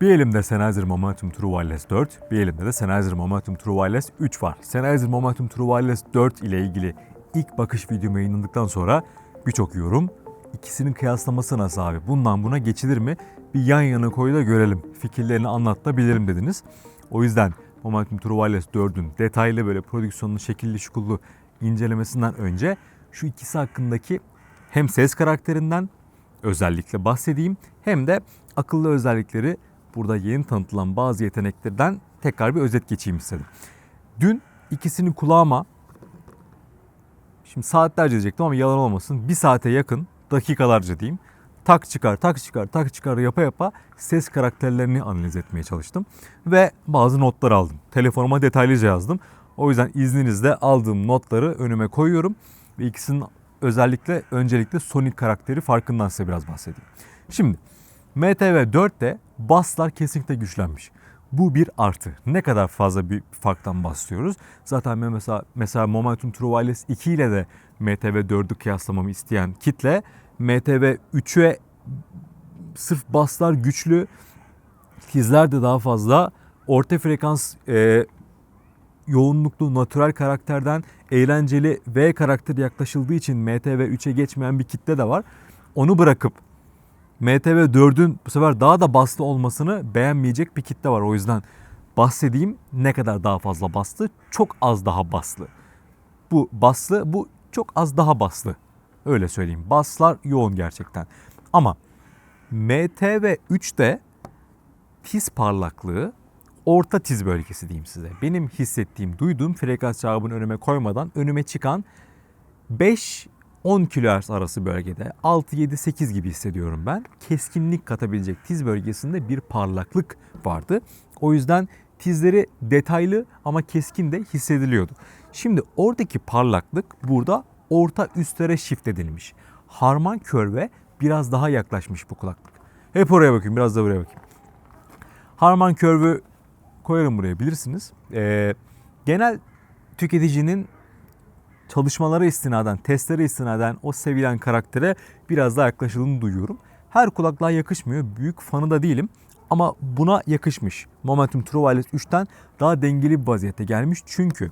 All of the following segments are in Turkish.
Bir elimde Sennheiser Momentum True Wireless 4, bir elimde de Sennheiser Momentum True Wireless 3 var. Sennheiser Momentum True Wireless 4 ile ilgili ilk bakış videom yayınlandıktan sonra birçok yorum ikisinin kıyaslaması nasıl abi? Bundan buna geçilir mi? Bir yan yana koy da görelim. Fikirlerini anlatabilirim dediniz. O yüzden Momentum True Wireless 4'ün detaylı böyle prodüksiyonlu şekilli şukullu incelemesinden önce şu ikisi hakkındaki hem ses karakterinden özellikle bahsedeyim hem de akıllı özellikleri burada yeni tanıtılan bazı yeteneklerden tekrar bir özet geçeyim istedim. Dün ikisini kulağıma şimdi saatlerce diyecektim ama yalan olmasın bir saate yakın dakikalarca diyeyim tak çıkar tak çıkar tak çıkar yapa yapa ses karakterlerini analiz etmeye çalıştım. Ve bazı notlar aldım. Telefonuma detaylıca yazdım. O yüzden izninizle aldığım notları önüme koyuyorum. Ve ikisinin özellikle öncelikle Sonic karakteri farkından size biraz bahsedeyim. Şimdi MTV 4'te basslar kesinlikle güçlenmiş. Bu bir artı. Ne kadar fazla bir farktan bahsediyoruz. Zaten ben mesela, mesela Momentum True Wireless 2 ile de MTV 4'ü kıyaslamamı isteyen kitle MTV 3'e sırf baslar güçlü, tizler de daha fazla, orta frekans e, yoğunluklu natürel karakterden eğlenceli V karakteri yaklaşıldığı için MTV 3'e geçmeyen bir kitle de var. Onu bırakıp MTV 4'ün bu sefer daha da baslı olmasını beğenmeyecek bir kitle var. O yüzden bahsedeyim ne kadar daha fazla bastı, çok az daha baslı. Bu baslı, bu çok az daha baslı. Öyle söyleyeyim. Baslar yoğun gerçekten. Ama MTV 3'te tiz parlaklığı orta tiz bölgesi diyeyim size. Benim hissettiğim, duyduğum frekans cevabını önüme koymadan önüme çıkan 5 10 kHz arası bölgede 6 7 8 gibi hissediyorum ben. Keskinlik katabilecek tiz bölgesinde bir parlaklık vardı. O yüzden tizleri detaylı ama keskin de hissediliyordu. Şimdi oradaki parlaklık burada orta üstlere shift edilmiş. Harman körve biraz daha yaklaşmış bu kulaklık. Hep oraya bakayım, biraz da buraya bakayım. Harman körvü koyarım buraya bilirsiniz. Ee, genel tüketicinin çalışmalara istinaden, testlere istinaden o sevilen karaktere biraz daha yaklaşıldığını duyuyorum. Her kulaklığa yakışmıyor. Büyük fanı da değilim. Ama buna yakışmış. Momentum True Wireless 3'ten daha dengeli bir vaziyette gelmiş. Çünkü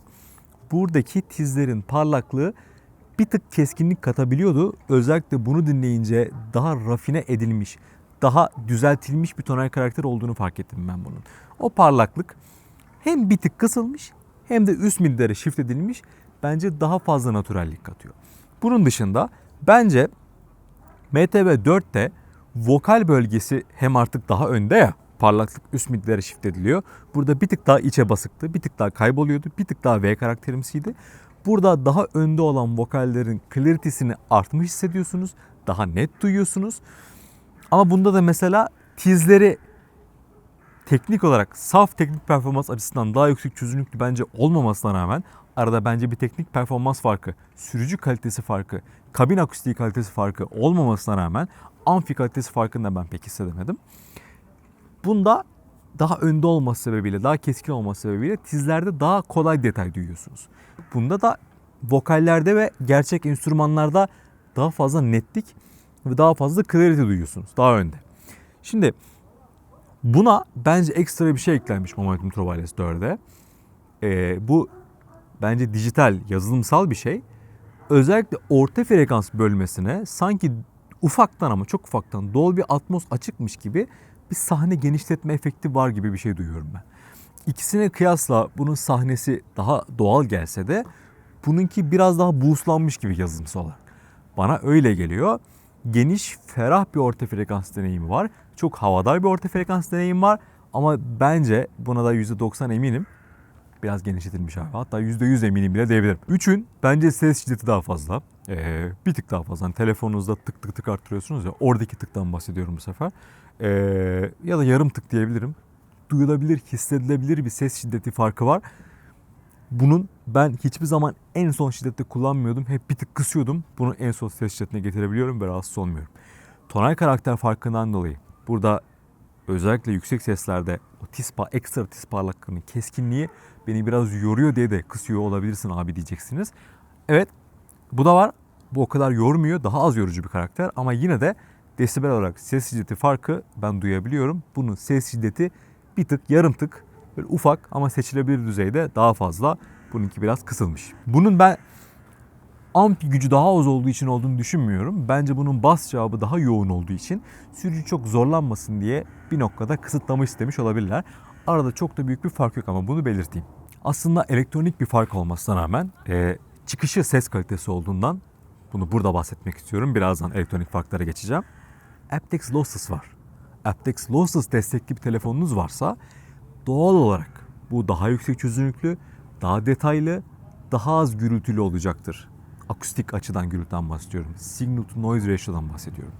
buradaki tizlerin parlaklığı bir tık keskinlik katabiliyordu. Özellikle bunu dinleyince daha rafine edilmiş, daha düzeltilmiş bir tonal karakter olduğunu fark ettim ben bunun. O parlaklık hem bir tık kısılmış hem de üst midlere shift edilmiş bence daha fazla natürellik katıyor. Bunun dışında bence MTV 4'te vokal bölgesi hem artık daha önde ya parlaklık üst midlere shift ediliyor. Burada bir tık daha içe basıktı, bir tık daha kayboluyordu, bir tık daha V karakterimsiydi. Burada daha önde olan vokallerin clarity'sini artmış hissediyorsunuz. Daha net duyuyorsunuz. Ama bunda da mesela tizleri teknik olarak saf teknik performans açısından daha yüksek çözünürlüklü bence olmamasına rağmen arada bence bir teknik performans farkı, sürücü kalitesi farkı, kabin akustiği kalitesi farkı olmamasına rağmen amfi kalitesi farkını da ben pek hissedemedim. Bunda daha önde olması sebebiyle, daha keskin olması sebebiyle tizlerde daha kolay detay duyuyorsunuz. Bunda da vokallerde ve gerçek enstrümanlarda daha fazla netlik ve daha fazla clarity duyuyorsunuz. Daha önde. Şimdi buna bence ekstra bir şey eklenmiş Momentum Wireless 4'e. Ee, bu bence dijital, yazılımsal bir şey. Özellikle orta frekans bölmesine sanki ufaktan ama çok ufaktan Dolby Atmos açıkmış gibi bir sahne genişletme efekti var gibi bir şey duyuyorum ben. İkisine kıyasla bunun sahnesi daha doğal gelse de bununki biraz daha boostlanmış gibi yazılımsal olarak. Bana öyle geliyor. Geniş, ferah bir orta frekans deneyimi var. Çok havadar bir orta frekans deneyimi var. Ama bence buna da %90 eminim. Biraz genişletilmiş abi. Hatta %100 eminim bile diyebilirim. Üçün bence ses şiddeti daha fazla. Ee, bir tık daha fazla. Hani telefonunuzda tık tık tık arttırıyorsunuz ya. Oradaki tıktan bahsediyorum bu sefer. Ee, ya da yarım tık diyebilirim. Duyulabilir, hissedilebilir bir ses şiddeti farkı var. Bunun ben hiçbir zaman en son şiddette kullanmıyordum. Hep bir tık kısıyordum. Bunu en son ses şiddetine getirebiliyorum ve rahatsız olmuyorum. Tonal karakter farkından dolayı burada özellikle yüksek seslerde o tispa, ekstra tiz parlaklığının keskinliği beni biraz yoruyor diye de kısıyor olabilirsin abi diyeceksiniz. Evet bu da var. Bu o kadar yormuyor. Daha az yorucu bir karakter ama yine de desibel olarak ses şiddeti farkı ben duyabiliyorum. Bunun ses şiddeti bir tık yarım tık böyle ufak ama seçilebilir düzeyde daha fazla. Bununki biraz kısılmış. Bunun ben ampi gücü daha az olduğu için olduğunu düşünmüyorum. Bence bunun bas cevabı daha yoğun olduğu için sürücü çok zorlanmasın diye bir noktada kısıtlamış istemiş olabilirler. Arada çok da büyük bir fark yok ama bunu belirteyim. Aslında elektronik bir fark olmasına rağmen e, çıkışı ses kalitesi olduğundan bunu burada bahsetmek istiyorum. Birazdan elektronik farklara geçeceğim. aptX Lossless var. aptX Lossless destekli bir telefonunuz varsa doğal olarak bu daha yüksek çözünürlüklü, daha detaylı, daha az gürültülü olacaktır. Akustik açıdan gürültüden bahsediyorum. Signal to noise ratio'dan bahsediyorum.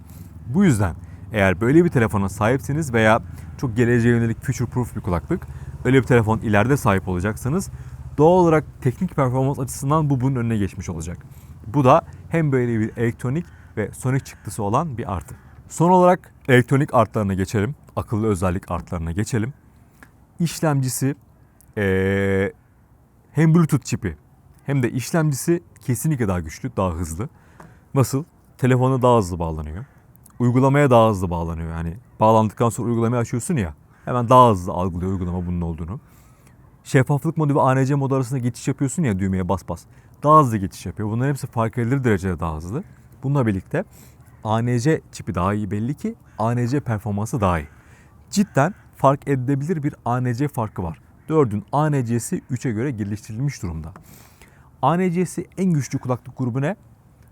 Bu yüzden eğer böyle bir telefona sahipsiniz veya çok geleceğe yönelik future proof bir kulaklık, öyle bir telefon ileride sahip olacaksanız doğal olarak teknik performans açısından bu bunun önüne geçmiş olacak. Bu da hem böyle bir elektronik ve sonik çıktısı olan bir artı. Son olarak elektronik artlarına geçelim. Akıllı özellik artlarına geçelim. İşlemcisi ee, hem Bluetooth çipi hem de işlemcisi kesinlikle daha güçlü, daha hızlı. Nasıl? Telefona daha hızlı bağlanıyor. Uygulamaya daha hızlı bağlanıyor. Yani bağlandıktan sonra uygulamayı açıyorsun ya. Hemen daha hızlı algılıyor uygulama bunun olduğunu. Şeffaflık modu ve ANC modu arasında geçiş yapıyorsun ya düğmeye bas bas. Daha hızlı geçiş yapıyor. Bunların hepsi fark edilir derecede daha hızlı. Bununla birlikte ANC çipi daha iyi belli ki ANC performansı daha iyi. Cidden fark edilebilir bir ANC farkı var. 4'ün ANC'si 3'e göre geliştirilmiş durumda. ANC'si en güçlü kulaklık grubu ne?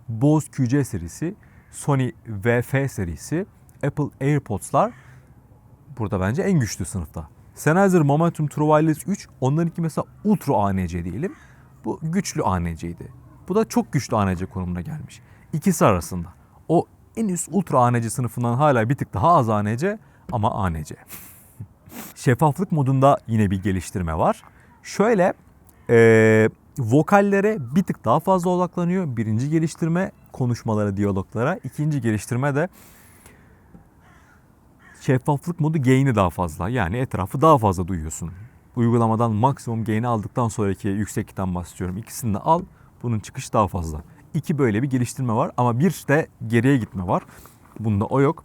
Bose QC serisi, Sony VF serisi, Apple AirPods'lar burada bence en güçlü sınıfta. Sennheiser Momentum True Wireless 3 onlarınki mesela Ultra ANC diyelim. Bu güçlü ANC'ydi. Bu da çok güçlü ANC konumuna gelmiş. İkisi arasında. O en üst Ultra ANC sınıfından hala bir tık daha az ANC ama ANC. Şeffaflık modunda yine bir geliştirme var. Şöyle e, vokallere bir tık daha fazla odaklanıyor. Birinci geliştirme konuşmalara, diyaloglara. İkinci geliştirme de şeffaflık modu gain'i daha fazla. Yani etrafı daha fazla duyuyorsun. Uygulamadan maksimum gain'i aldıktan sonraki yükseklikten bahsediyorum. İkisini de al. Bunun çıkışı daha fazla. İki böyle bir geliştirme var ama bir de geriye gitme var. Bunda o yok.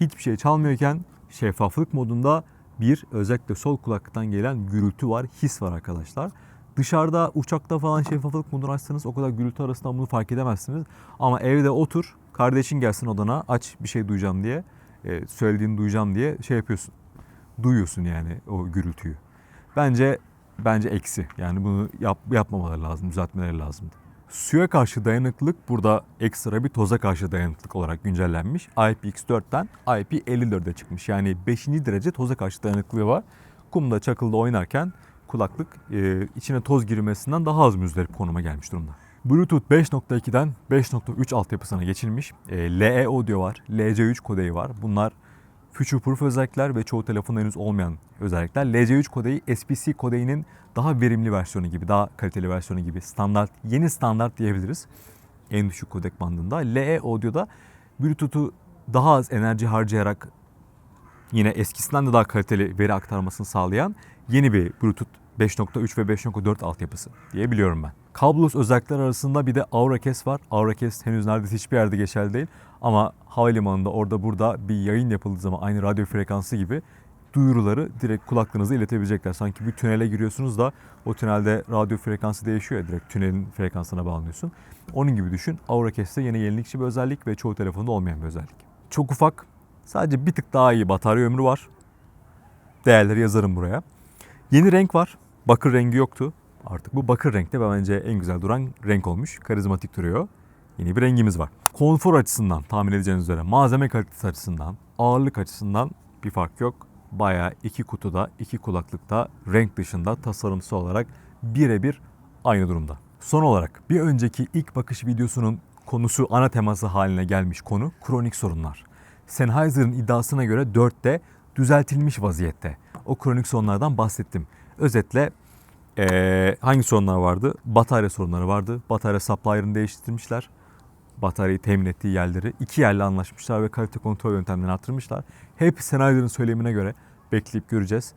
Hiçbir şey çalmıyorken şeffaflık modunda bir özellikle sol kulaklıktan gelen gürültü var, his var arkadaşlar. Dışarıda uçakta falan şeffaflık modunu açsanız o kadar gürültü arasında bunu fark edemezsiniz. Ama evde otur, kardeşin gelsin odana aç bir şey duyacağım diye, e, söylediğini duyacağım diye şey yapıyorsun. Duyuyorsun yani o gürültüyü. Bence bence eksi. Yani bunu yap, yapmamaları lazım, düzeltmeleri lazımdı. Suya karşı dayanıklılık burada ekstra bir toza karşı dayanıklılık olarak güncellenmiş. IPX4'ten IP54'e çıkmış. Yani 5. derece toza karşı dayanıklılığı var. Kumda çakılda oynarken kulaklık e, içine toz girmesinden daha az müzdarip konuma gelmiş durumda. Bluetooth 5.2'den 5.3 altyapısına geçilmiş. E, LE Audio var, LC3 kodeyi var. Bunlar future proof özellikler ve çoğu telefonda henüz olmayan özellikler. LC3 kodeyi SPC kodeyinin daha verimli versiyonu gibi, daha kaliteli versiyonu gibi standart, yeni standart diyebiliriz. En düşük kodek bandında. LE Audio'da Bluetooth'u daha az enerji harcayarak yine eskisinden de daha kaliteli veri aktarmasını sağlayan yeni bir Bluetooth 5.3 ve 5.4 altyapısı diyebiliyorum ben. Kablosuz özellikler arasında bir de AuraCast var. AuraCast henüz neredeyse hiçbir yerde geçerli değil. Ama havalimanında orada burada bir yayın yapıldığı zaman aynı radyo frekansı gibi duyuruları direkt kulaklığınıza iletebilecekler. Sanki bir tünele giriyorsunuz da o tünelde radyo frekansı değişiyor ya direkt tünelin frekansına bağlanıyorsun. Onun gibi düşün. AuraCast'te yine yenilikçi bir özellik ve çoğu telefonda olmayan bir özellik. Çok ufak. Sadece bir tık daha iyi batarya ömrü var. Değerleri yazarım buraya. Yeni renk var. Bakır rengi yoktu. Artık bu bakır renkte ve bence en güzel duran renk olmuş. Karizmatik duruyor. Yeni bir rengimiz var. Konfor açısından tahmin edeceğiniz üzere malzeme kalitesi açısından, ağırlık açısından bir fark yok. Bayağı iki kutuda, iki kulaklıkta renk dışında tasarımsal olarak birebir aynı durumda. Son olarak bir önceki ilk bakış videosunun konusu ana teması haline gelmiş konu kronik sorunlar. Sennheiser'ın iddiasına göre 4'te düzeltilmiş vaziyette. O kronik sorunlardan bahsettim. Özetle ee, hangi sorunlar vardı? Batarya sorunları vardı. Batarya supplier'ını değiştirmişler. Bataryayı temin ettiği yerleri iki yerle anlaşmışlar ve kalite kontrol yöntemlerini arttırmışlar. Hep Sennheiser'ın söylemine göre bekleyip göreceğiz.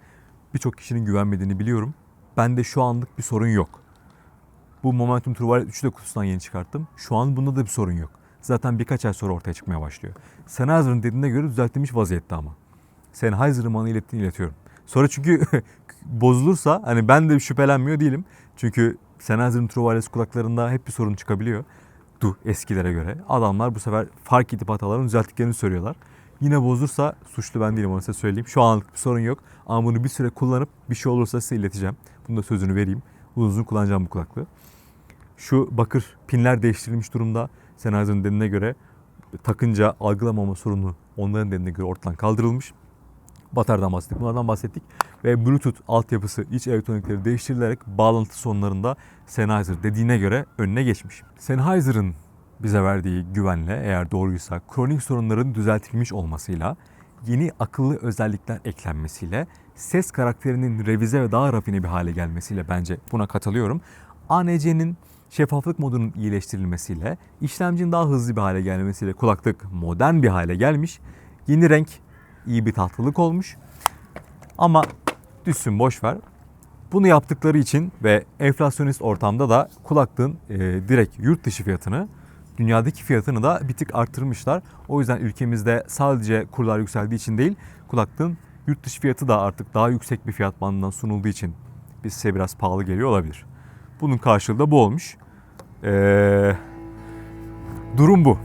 Birçok kişinin güvenmediğini biliyorum. Bende şu anlık bir sorun yok. Bu Momentum Wireless 3'ü de kutusundan yeni çıkarttım. Şu an bunda da bir sorun yok. Zaten birkaç ay sonra ortaya çıkmaya başlıyor. Sennheiser'ın dediğine göre düzeltilmiş vaziyette ama. Sennheiser'ın bana ilettiğini iletiyorum. Sonra çünkü bozulursa hani ben de şüphelenmiyor değilim. Çünkü Sennheiser'ın True kulaklarında hep bir sorun çıkabiliyor. Du eskilere göre. Adamlar bu sefer fark edip hatalarını düzelttiklerini söylüyorlar. Yine bozulursa suçlu ben değilim onu size söyleyeyim. Şu anlık bir sorun yok. Ama bunu bir süre kullanıp bir şey olursa size ileteceğim. Bunu da sözünü vereyim. Uzun uzun kullanacağım bu kulaklığı. Şu bakır pinler değiştirilmiş durumda. Sennheiser'ın dediğine göre takınca algılamama sorunu onların dediğine göre ortadan kaldırılmış. Bataryadan bahsettik, bunlardan bahsettik. Ve Bluetooth altyapısı, iç elektronikleri değiştirilerek bağlantı sonlarında Sennheiser dediğine göre önüne geçmiş. Sennheiser'ın bize verdiği güvenle eğer doğruysa kronik sorunların düzeltilmiş olmasıyla yeni akıllı özellikler eklenmesiyle ses karakterinin revize ve daha rafine bir hale gelmesiyle bence buna katılıyorum. ANC'nin şeffaflık modunun iyileştirilmesiyle işlemcinin daha hızlı bir hale gelmesiyle kulaklık modern bir hale gelmiş. Yeni renk iyi bir tatlılık olmuş. Ama düşsün boş ver. Bunu yaptıkları için ve enflasyonist ortamda da kulaklığın e, direkt yurt dışı fiyatını dünyadaki fiyatını da bir tık arttırmışlar. O yüzden ülkemizde sadece kurlar yükseldiği için değil kulaklığın yurt dışı fiyatı da artık daha yüksek bir fiyat bandından sunulduğu için biz biraz pahalı geliyor olabilir. Bunun karşılığı da bu olmuş. Ee, durum bu.